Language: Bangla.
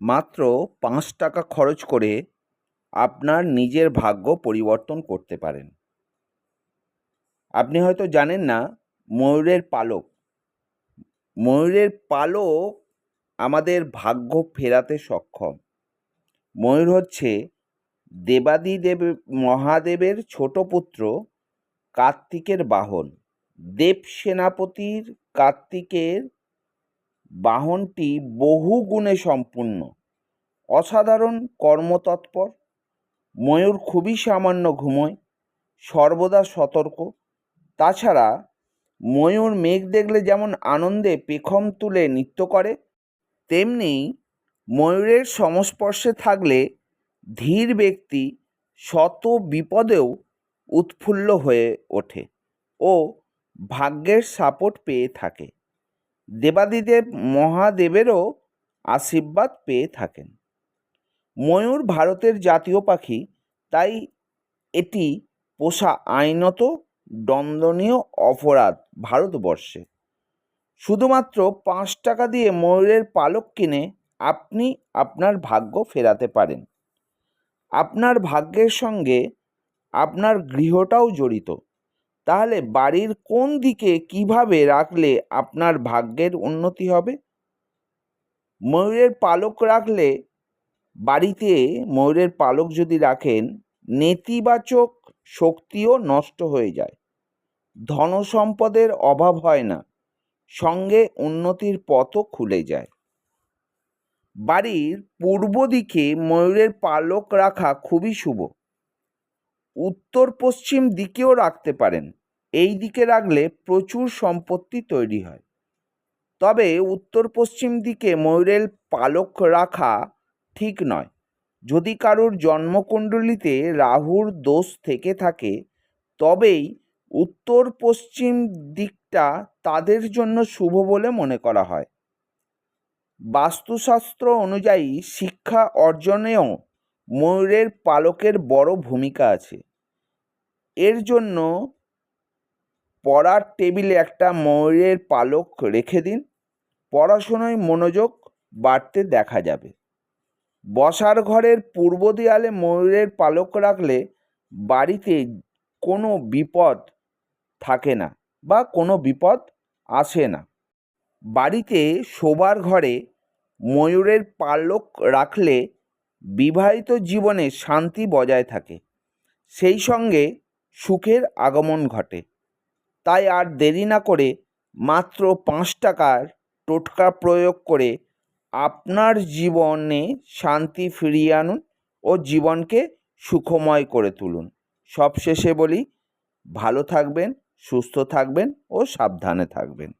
মাত্র পাঁচ টাকা খরচ করে আপনার নিজের ভাগ্য পরিবর্তন করতে পারেন। আপনি হয়তো জানেন না, ময়ূরের পালক। ময়ূরের পালক আমাদের ভাগ্য ফেরাতে সক্ষম। ময়ূর হচ্ছে দেবাদিদেব মহাদেবের ছোট পুত্র কার্তিকের বাহন। দেব সেনাপতির কার্তিকের বাহনটি বহু গুণে সম্পূর্ণ। অসাধারণ কর্মতৎপর, ময়ূর খুবই সামান্য ঘুমোয়, সর্বদা সতর্ক। তাছাড়া ময়ূর মেঘ দেখলে যেমন আনন্দে পেখম তুলে নৃত্য করে, তেমনি ময়ূরের সংস্পর্শে থাকলে ধীর ব্যক্তি শত বিপদেও উৎফুল্ল হয়ে ওঠে ও ভাগ্যের সাপোর্ট পেয়ে থাকে। দেবাদিদেব মহাদেবেরও আশীর্বাদ পেয়ে থাকেন। ময়ূর ভারতের জাতীয় পাখি, তাই এটি পোষা আইনত, দণ্ডনীয় অপরাধ ভারতবর্ষে। শুধুমাত্র পাঁচ টাকা দিয়ে ময়ূরের পালক কিনে আপনি আপনার ভাগ্য ফেরাতে পারেন। আপনার ভাগ্যের সঙ্গে আপনার গৃহটাও জড়িত। তাহলে বাড়ির কোন দিকে কীভাবে রাখলে আপনার ভাগ্যের উন্নতি হবে? ময়ূরের পালক রাখলে বাড়িতে ময়ূরের পালক যদি রাখেন, নেতিবাচক শক্তিও নষ্ট হয়ে যায়। ধন সম্পদের অভাব হয় না, সঙ্গে উন্নতির পথও খুলে যায়। বাড়ির পূর্ব দিকে ময়ূরের পালক রাখা খুবই শুভ। উত্তর পশ্চিম দিকেও রাখতে পারেন। এই দিকে রাখলে প্রচুর সম্পত্তি তৈরি হয়। তবে উত্তর পশ্চিম দিকে ময়ূরের পালক রাখা ঠিক নয়। যদি কারুর জন্মকুণ্ডলিতে রাহুর দোষ থেকে থাকে, তবেই উত্তর পশ্চিম দিকটা তাদের জন্য শুভ বলে মনে করা হয়। বাস্তুশাস্ত্র অনুযায়ী শিক্ষা অর্জনেও ময়ূরের পালকের বড় ভূমিকা আছে। এর জন্য পড়ার টেবিলে একটা ময়ূরের পালক রেখে দিন। পড়াশোনায় মনোযোগ বাড়তে দেখা যাবে। বসার ঘরের পূর্ব দেয়ালে ময়ূরের পালক রাখলে বাড়িতে কোনো বিপদ থাকে না বা কোনো বিপদ আসে না। বাড়িতে শোবার ঘরে ময়ূরের পালক রাখলে বিবাহিত জীবনে শান্তি বজায় থাকে। সেই সঙ্গে সুখের আগমন ঘটে। তাই আর দেরি না করে মাত্র পাঁচ টাকার টোটকা প্রয়োগ করে আপনার জীবনে শান্তি ফিরিয়ে আনুন ও জীবনকে সুখময় করে তুলুন। সবশেষে বলি, ভালো থাকবেন, সুস্থ থাকবেন ও সাবধানে থাকবেন।